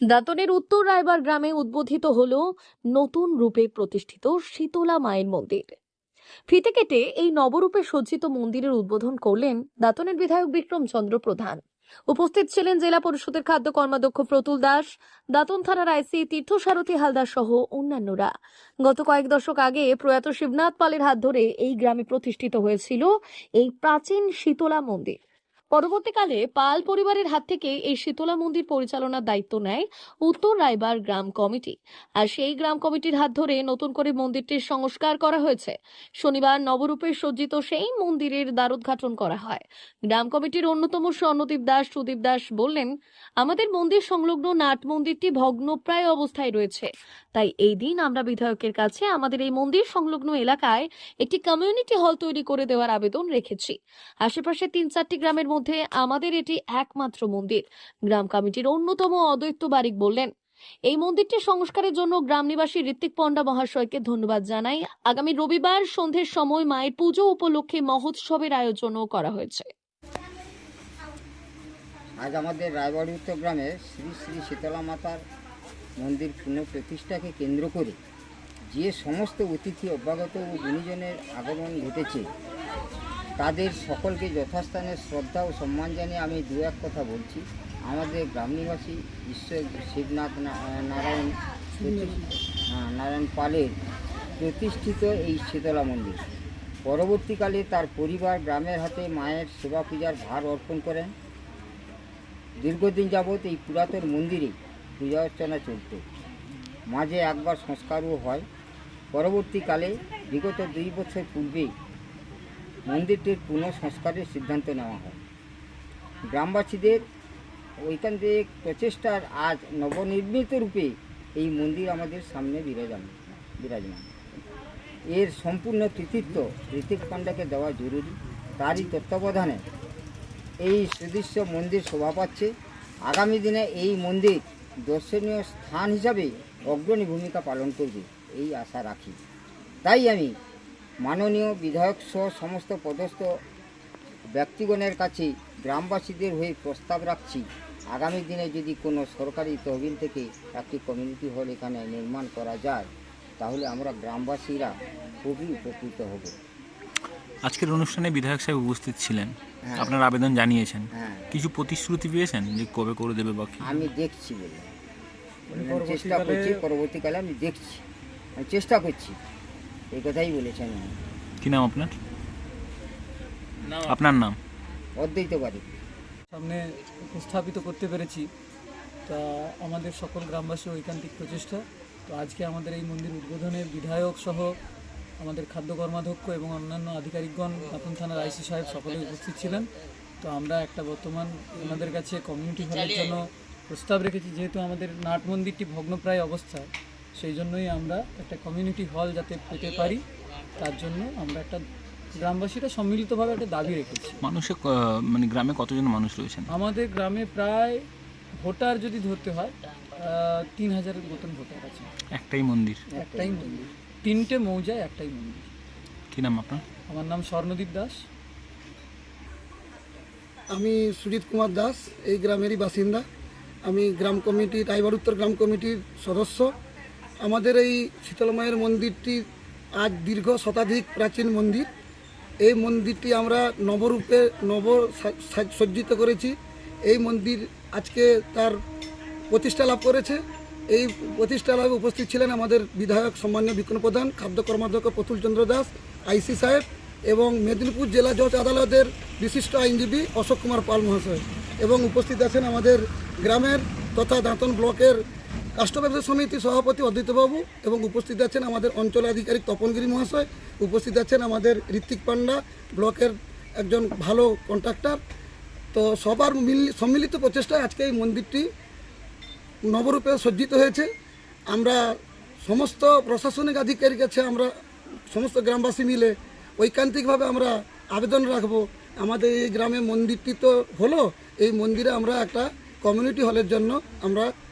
দাঁতনের উত্তর রায়বার গ্রামে উদ্বোধিত হল নতুন রূপে প্রতিষ্ঠিত শীতলা মায়ের মন্দির। ফিতে কেটে এই নবরূপে সজ্জিত মন্দিরের উদ্বোধন করলেন দাঁতনের বিধায়ক বিক্রম চন্দ্র প্রধান। উপস্থিত ছিলেন জেলা পরিষদের খাদ্য কর্মাধ্যক্ষ প্রতুল দাস, দাঁতন থানার আইসি তীর্থসারথী হালদার সহ অন্যান্যরা। গত কয়েক দশক আগে প্রয়াত শিবনাথ পালের হাত ধরে এই গ্রামে প্রতিষ্ঠিত হয়েছিল এই প্রাচীন শীতলা মন্দির। পরবর্তীকালে পাল পরিবারের হাত থেকে এই শীতলা মন্দির পরিচালনার দায়িত্ব নেয় উত্তর রায়বার গ্রাম কমিটি। আর সেই গ্রাম কমিটির হাত ধরে নতুন করে মন্দিরটির সংস্কার করা হয়েছে। শনিবার নবরূপে সজ্জিত সেই মন্দিরের দ্বারোদ্ঘাটন করা হয়। গ্রাম কমিটির অন্যতম স্বর্ণদীপ দাস সুদীপ দাস বললেন, আমাদের মন্দির সংলগ্ন নাট মন্দিরটি ভগ্নপ্রায় অবস্থায় রয়েছে। তাই এই দিন আমরা বিধায়কের কাছে আমাদের এই মন্দির সংলগ্ন এলাকায় একটি কমিউনিটি হল তৈরি করে দেওয়ার আবেদন রেখেছি। আশেপাশে তিন চারটি গ্রামের মধ্যে আমাদের এটি একমাত্র মন্দির। গ্রাম কমিটির অন্যতম অদ্বৈত বারিক বললেন, এই মন্দিরটি সংস্কারের জন্য গ্রাম নিবাসী ঋত্বিক পণ্ডা মহাশয়কে ধন্যবাদ জানাই। আগামী রবিবার সন্ধ্যের সময় মায়ের পুজো উপলক্ষে মহোৎসবের আয়োজনও করা হয়েছে। আজ আমাদের রায়বাড়ি উত্তর গ্রামে শ্রী শ্রী শীতলা মাতার মন্দির পুনঃপ্রতিষ্ঠাকে কেন্দ্র করে যে সমস্ত অতিথি অভ্যাগত ও গুণীজনের আগমন ঘটেছে তাদের সকলকে যথাস্থানে শ্রদ্ধা ও সম্মান জানিয়ে আমি দু এক কথা বলছি। আমাদের গ্রাম নিবাসী ঈশ্বর শিবনাথ নারায়ণ হ্যাঁ, নারায়ণ পালের প্রতিষ্ঠিত এই শীতলা মন্দির। পরবর্তীকালে তার পরিবার গ্রামের হাতে মায়ের সেবা পূজার ভার অর্পণ করেন। দীর্ঘদিন যাবৎ এই পুরাতন মন্দিরে পূজা অর্চনা চলত। মাঝে একবার সংস্কারও হয়। পরবর্তীকালে বিগত দুই বছর পূর্বে মন্দিরটির পুনঃ সংস্কারের সিদ্ধান্ত নেওয়া হয়। গ্রামবাসীদের থেকে প্রচেষ্টার আজ নবনির্মিত রূপে এই মন্দির আমাদের সামনে বিরাজমান বিরাজমান। এর সম্পূর্ণ কৃতিত্ব ঋতিক পাণ্ডাকে দেওয়া জরুরি। তারই তত্ত্বাবধানে এই সুদৃশ্য মন্দির শোভা পাচ্ছে। আগামী দিনে এই মন্দির দর্শনীয় স্থান হিসাবে অগ্রণী ভূমিকা পালন করবে, এই আশা রাখি। তাই আমি মাননীয় বিধায়ক সহ সমস্ত পদস্থ ব্যক্তিগণের কাছে গ্রামবাসীদের হয়ে প্রস্তাব রাখছি। আগামী দিনে যদি কোনো সরকারি তহবিল থেকে একটি কমিউনিটি হল এখানে নির্মাণ করা যায় তাহলে আমরা গ্রামবাসীরা খুবই উপকৃত হব। আজকের অনুষ্ঠানে বিধায়ক সাহেব উপস্থিত ছিলেন। হ্যাঁ। আপনার আবেদন জানিয়েছেন। হ্যাঁ। কিছু প্রতিশ্রুতি পেয়েছেন যে কবে করে দেবে বা আমি দেখছি বলে। চেষ্টা করছি পরবর্তীকালে আমি দেখছি। আমি চেষ্টা করছি। এই কথাই বলেছেন। কি নাম আপনার? আপনার নাম? অদ্বৈত বাড়ি সামনে উপস্থাপিত করতে পেরেছি। তা আমাদের সকল গ্রামবাসী ঐকান্তিক প্রচেষ্টা। তো আজকে আমাদের এই মন্দির উদ্বোধনে বিধায়ক সহ আমাদের খাদ্য কর্মাধ্যক্ষ এবং অন্যান্য আধিকারিকগণ দাতন থানার আইসি সাহেব সকলে উপস্থিত ছিলেন। তো আমরা একটা বর্তমান ওনাদের কাছে কমিউনিটি হলের জন্য প্রস্তাব রেখেছি। যেহেতু আমাদের নাট মন্দিরটি ভগ্নপ্রায় অবস্থায় সেই জন্যই আমরা একটা কমিউনিটি হল যাতে পেতে পারি তার জন্য আমরা একটা গ্রামবাসীরা সম্মিলিতভাবে একটা দাবি রেখেছি। মানুষে মানে গ্রামে কতজন মানুষ রয়েছেন? আমাদের গ্রামে প্রায় ভোটার যদি ধরতে হয় তিন হাজারের মতন ভোটার আছে। একটাই মন্দির। একটাই মন্দির। তিনটে মৌজায় একটাই মন্দির। কি নাম আপনার? আমার নাম স্বর্ণদীপ দাস। আমি সুজিত কুমার দাস এই গ্রামেরই বাসিন্দা। আমি গ্রাম কমিটি রায়বার উত্তর গ্রাম কমিটির সদস্য। আমাদের এই শীতলমায়ের মন্দিরটি আজ দীর্ঘ শতাধিক প্রাচীন মন্দির। এই মন্দিরটি আমরা নবরূপে নব সজ্জিত করেছি। এই মন্দির আজকে তার প্রতিষ্ঠা লাভ করেছে। এই প্রতিষ্ঠা লাভে উপস্থিত ছিলেন আমাদের বিধায়ক সম্মানীয় বিক্রম প্রধান, খাদ্য কর্মাধ্যক্ষ প্রতুল চন্দ্র দাস, আইসি সাহেব এবং মেদিনীপুর জেলা জজ আদালতের বিশিষ্ট আইনজীবী অশোক কুমার পাল মহাশয় এবং উপস্থিত আছেন আমাদের গ্রামের তথা দাঁতন ব্লকের কাস্ট ব্যবসা সমিতি সভাপতি অদ্বৈতবাবু এবং উপস্থিত আছেন আমাদের অঞ্চল আধিকারিক তপনগিরি মহাশয়, উপস্থিত আছেন আমাদের ঋত্বিক পান্ডা ব্লকের একজন ভালো কন্ট্রাক্টর তো সবার মিল- সম্মিলিত প্রচেষ্টায় আজকে এই মন্দিরটি নবরূপে সজ্জিত হয়েছে। আমরা সমস্ত প্রশাসনিক আধিকারিক আছে, আমরা সমস্ত গ্রামবাসী মিলে ঐকান্তিকভাবে আমরা আবেদন রাখব। আমাদের এই গ্রামে মন্দিরটি তো হলো, এই মন্দিরে আমরা একটা কমিউনিটি হলের জন্য আমরা